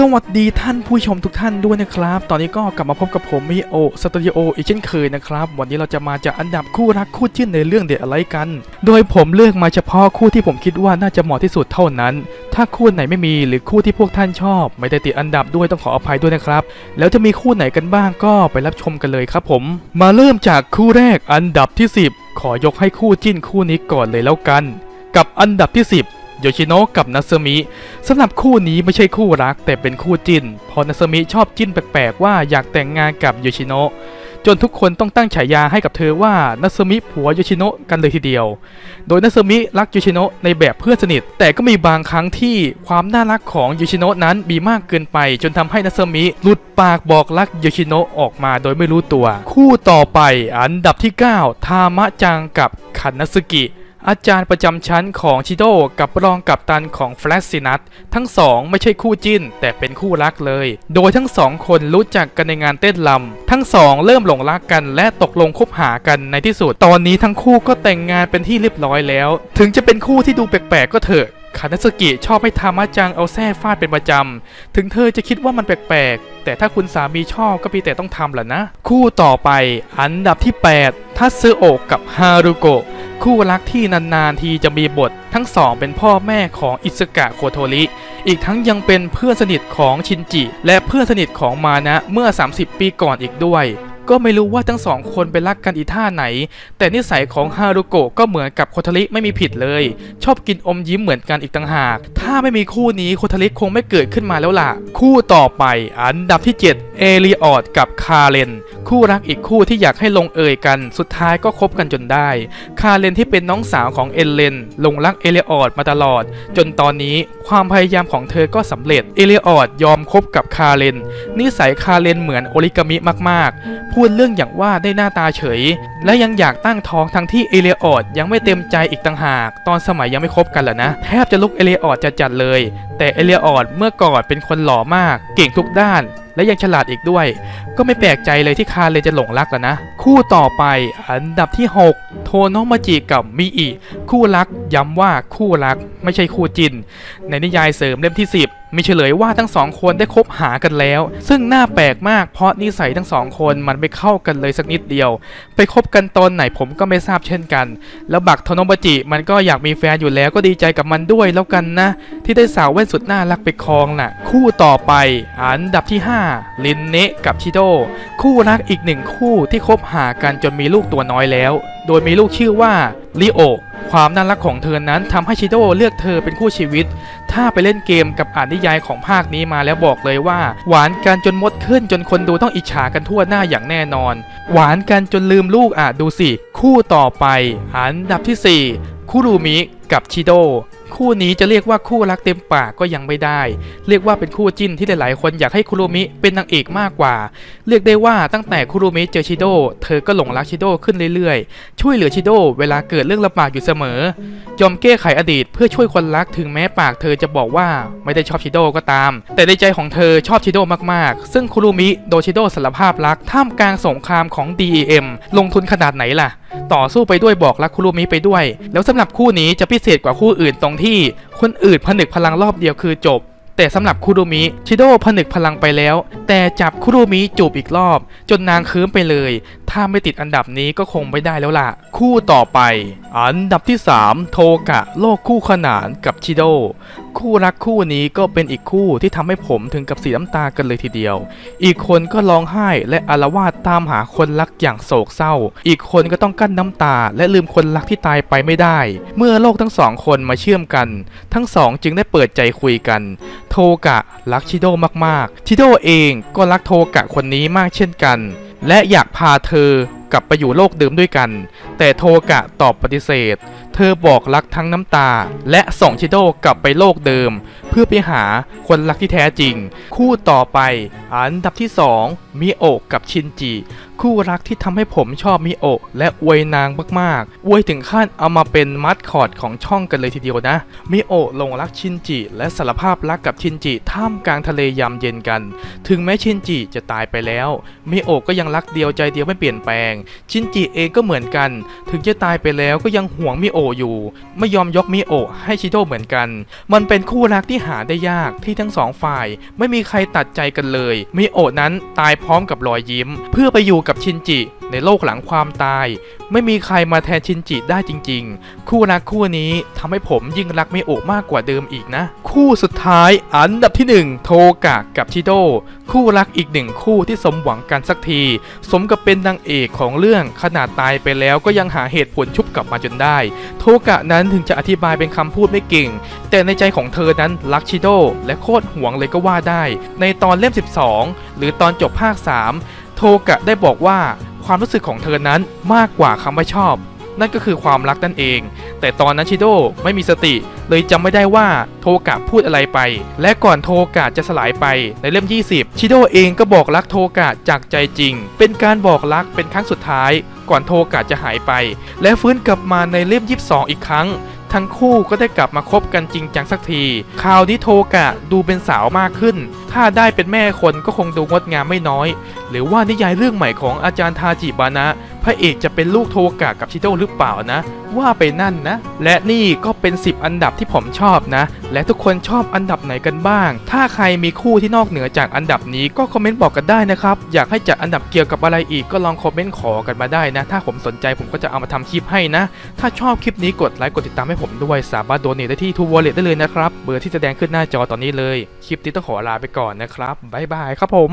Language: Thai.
สวัสดีท่านผู้ชมทุกท่านด้วยนะครับ ตอนนี้ก็กลับมาพบกับผมมิโอสตูดิโออีกเช่นเคยนะครับ วันนี้เราจะมาจากอันดับคู่รักคู่จิ้นในเรื่องเด็ดอะไรกัน โดยผมเลือกมาเฉพาะคู่ที่ผมคิดว่าน่าจะเหมาะที่สุดเท่านั้น ถ้าคู่ไหนไม่มีหรือคู่ที่พวกท่านชอบ ไม่ได้ติดอันดับด้วยต้องขออภัยด้วยนะครับ แล้วจะมีคู่ไหนกันบ้างก็ไปรับชมกันเลยครับผม มาเริ่มจากคู่แรกอันดับที่ 10 ขอยกให้คู่จิ้นคู่นี้ก่อนเลยแล้วกัน กับอันดับที่ 10 โยชิโนะกับนัซึมิสำหรับคู่นี้ไม่ใช่คู่รักแต่เป็นคู่จิ้นเพอนัซึมิชอบจิ้นแปลกๆว่าอยากแต่งงานกับโยชิโนะจนทุกคนต้องตั้งฉายาให้กับเธอว่านัซึมิผัวโยชิโนะกันเลยทีเดียว โดยนัซึมิรักโยชิโนะในแบบเพื่อนสนิท แต่ก็มีบางครั้งที่ความน่ารักของโยชิโนะนั้นมีมากเกินไป จนทำให้นัซึมิหลุดปากบอกรักโยชิโนะออกมาโดยไม่รู้ตัว คู่ต่อไปอันดับที่ 9 ทามะจังกับคันนัสึกิ อาจารย์ประจำชั้นของชิโดกับรองกัปตันของแฟลชซินัททั้งสองไม่ใช่คู่จิ้น แต่เป็นคู่รักเลย โดยทั้งสองคนรู้จักกันในงานเต้นลำทั้งสองเริ่มหลงรักกันและตกลงคบหากันในที่สุด ตอนนี้ทั้งคู่ก็แต่งงานเป็นที่เรียบร้อยแล้ว ถึงจะเป็นคู่ที่ดูแปลกๆก็เถอะคานาสกิชอบให้ทามะจังเอาแส้ฟาดเป็นประจำ ถึงเธอจะคิดว่ามันแปลกๆ แต่ถ้าคุณสามีชอบก็เพีแต่ต้องทำแหละนะ คู่ต่อไปอันดับที่ 8 ทัตสึโอกับฮารุโกะ คู่รักที่นานๆทีจะมีบททั้งสองเป็นพ่อแม่ของอิสกะโคโทริ อีกทั้งยังเป็นเพื่อนสนิทของชินจิ และเพื่อนสนิทของมานะเมื่อ 30 ปีก่อนอีกด้วย ก็ไม่รู้ว่าทั้งสองคนไปรักกันอีท่าไหน แต่นิสัยของฮารุโกะก็เหมือนกับโคโทริไม่มีผิดเลย ชอบกินอมยิ้มเหมือนกันอีกต่างหาก ถ้าไม่มีคู่นี้โคโทริคงไม่เกิดขึ้นมาแล้วล่ะ คู่ต่อไปอันดับที่ 7 เอลิออดกับคาเลนคู่รักอีกคู่ที่อยากให้ลงเอยกัน สุดท้ายก็คบกันจนได้ คาเลนที่เป็นน้องสาวของเอเลนลงรักเอลิออดมาตลอด จนตอนนี้ความพยายามของเธอก็สำเร็จ เอลิออดยอมคบกับคาเลนนิสัยคาเลนเหมือนโอริกามิมากๆพูดเรื่องอย่างว่าได้หน้าตาเฉย และยังอยากตั้งท้องทั้งที่เอเลออดยังไม่เต็มใจอีกต่างหาก ตอนสมัยยังไม่คบกันแหละนะ แทบจะลุกเอเลออดจะจัดๆเลย แต่เอเลออดเมื่อก่อนเป็นคนหล่อมาก เก่งทุกด้านและยังฉลาดอีกด้วย ก็ไม่แปลกใจเลยที่คาเลนจะหลงรักแล้วนะ คู่ต่อไปอันดับที่ 6 โทโนมาจิกับมิอิคู่รักย้ำว่าคู่รักไม่ใช่คู่จิน ในนิยายเสริมเล่มที่ 10มีเฉลยว่าทั้งสองคนได้คบหากันแล้ว ซึ่งน่าแปลกมากเพราะนิสัยทั้งสองคนมันไม่เข้ากันเลยสักนิดเดียว ไปคบกันตอนไหนผมก็ไม่ทราบเช่นกัน แล้วบักโทโนะมาจิมันก็อยากมีแฟนอยู่แล้วก็ดีใจกับมันด้วยแล้วกันนะ ที่ได้สาวแว่นสุดน่ารักไปครองน่ะ คู่ต่อไป อันดับที่ 5 ลินเนะกับชิโดคู่รักอีกหนึ่งคู่ที่คบหากันจนมีลูกตัวน้อยแล้ว โดยมีลูกชื่อว่า ลิโอ ความน่ารักของเธอนั้นทำให้ชิโดเลือกเธอเป็นคู่ชีวิต ถ้าไปเล่นเกมกับอ่านนิยายของภาคนี้มาแล้วบอกเลยว่า หวานกันจนมดขึ้นจนคนดูต้องอิจฉากันทั่วหน้าอย่างแน่นอน หวานกันจนลืมลูกอะดูสิ คู่ต่อไป อันดับที่ 4 คุรุมิกับชิโด คู่นี้จะเรียกว่าคู่รักเต็มปากก็ยังไม่ได้ เรียกว่าเป็นคู่จิ้นที่หลายๆ คนอยากให้คุรุมิเป็นนางเอกมากกว่า เรียกได้ว่าตั้งแต่คุรุมิเจอชิโดเธอก็หลงรักชิโดขึ้นเรื่อยๆ ช่วยเหลือชิโดเวลาเกิดเรื่องลำบากอยู่เสมอ ยอมแก้ไขอดีตเพื่อช่วยคนรักถึงแม้ปากเธอจะบอกว่าไม่ได้ชอบชิโดก็ตาม แต่ในใจของเธอชอบชิโดมากๆ ซึ่งคุรุมิโดชิโดสารภาพรักท่ามกลางสงครามของ DEM ลงทุนขนาดไหนล่ะ ต่อสู้ไปด้วยบอกรักคุรุมิไปด้วย แล้วสำหรับคู่นี้จะพิเศษกว่าคู่อื่นตรงที่ คนอื่นผนึกพลังรอบเดียวคือจบ แต่สำหรับคุรุมิชิโดผนึกพลังไปแล้ว แต่จับคุรุมิจูบอีกรอบ จนนางคืมไปเลย ถ้าไม่ติดอันดับนี้ก็คงไม่ได้แล้วล่ะ คู่ต่อไป อันดับที่ 3 โทกะ โลกคู่ขนานกับชิโด คู่รักคู่นี้ก็เป็นอีกคู่ที่ทำให้ผมถึงกับสีน้ำตากันเลยทีเดียว อีกคนก็ร้องไห้และอาละวาดตามหาคนรักอย่างโศกเศร้า อีกคนก็ต้องกั้นน้ำตา และลืมคนรักที่ตายไปไม่ได้ เมื่อโลกทั้งสองคนมาเชื่อมกัน ทั้งสองจึงได้เปิดใจคุยกัน โทกะรักชิโดมากๆ ชิโดเองก็รักโทกะคนนี้มากเช่นกัน และอยากพาเธอกลับไปอยู่โลกเดิมด้วยกัน แต่โทกะตอบปฏิเสธ เธอบอกรักทั้งน้ำตา และส่งชิโดกลับไปโลกเดิม เพื่อไปหาคนรักที่แท้จริง คู่ต่อไปอันดับที่ 2 มิโอะกับชินจิ คู่รักที่ทำให้ผมชอบมิโอะและอวยนางมากๆ อวยถึงขั้นเอามาเป็นมัดคอร์ดของช่องกันเลยทีเดียวนะ มิโอะหลงรักชินจิ และสารภาพรักกับชินจิท่ามกลางทะเลยามเย็นกัน ถึงแม้ชินจิจะตายไปแล้ว มิโอะก็ยังรักเดียวใจเดียวไม่เปลี่ยนแปลง ชินจิเองก็เหมือนกัน ถึงจะตายไปแล้วก็ยังห่วงมิโอะอยู่ ไม่ยอมยกมิโอะให้ชิโดเหมือนกัน มันเป็นคู่รักที่หาได้ยากที่ทั้งสองฝ่าย ไม่มีใครตัดใจกันเลย มิโอะนั้นตายพร้อมกับรอยยิ้ม เพื่อไปอยู่กับชินจิ ในโลกหลังความตาย ไม่มีใครมาแทนชินจิได้จริง ๆ คู่รักคู่นี้ทำให้ผมยิ่งรักไมิโอะมากกว่าเดิมอีกนะ คู่สุดท้ายอันดับที่หนึ่งโทกะกับชิโดคู่รักอีกหนึ่งคู่ที่สมหวังกันสักที สมกับเป็นนางเอกของเรื่องขนาดตายไปแล้วก็ยังหาเหตุผลชุบกลับมาจนได้ โทกะนั้นถึงจะอธิบายเป็นคำพูดไม่เก่ง แต่ในใจของเธอนั้นรักชิโดและโคตรหวงเลยก็ว่าได้ ในตอนเล่ม 12 หรือตอนจบภาค 3 โทกะได้บอกว่าความรู้สึกของเธอนั้นมากกว่าคำว่าชอบ นั่นก็คือความรักนั่นเอง แต่ตอนนั้นชิโดไม่มีสติ เลยจำไม่ได้ว่าโทกะพูดอะไรไป และก่อนโทกะจะสลายไปในเล่ม 20 ชิโดเองก็บอกรักโทกะจากใจจริง เป็นการบอกรักเป็นครั้งสุดท้าย ก่อนโทกะจะหายไป และฟื้นกลับมาในเล่ม 22 อีกครั้งทั้งคู่ก็ได้กลับมาคบกันจริงจังสักที คราวนี้โทกะดูเป็นสาวมากขึ้น ถ้าได้เป็นแม่คนก็คงดูงดงามไม่น้อย หรือว่านิยายเรื่องใหม่ของอาจารย์ทาจิบานะ พระเอกจะเป็นลูกโทกะกับชิโดหรือเปล่านะ ว่าไปนั่นนะ และนี่ก็เป็น 10 อันดับที่ผมชอบนะ และทุกคนชอบอันดับไหนกันบ้าง ถ้าใครมีคู่ที่นอกเหนือจากอันดับนี้ก็คอมเมนต์บอกกันได้นะครับ อยากให้จัดอันดับเกี่ยวกับอะไรอีกก็ลองคอมเมนต์ขอกันมาได้นะ ถ้าผมสนใจผมก็จะเอามาทำคลิปให้นะ ถ้าชอบคลิปนี้กดไลค์กดติดตามให้ผมด้วย สามารถโดเนทได้ที่ทูวอลเล็ตได้เลยนะครับ เบอร์ที่แสดงขึ้นหน้าจอตอนนี้เลย คลิปนี้ต้องขอลาไปก่อนนะครับบ๊ายบายครับผม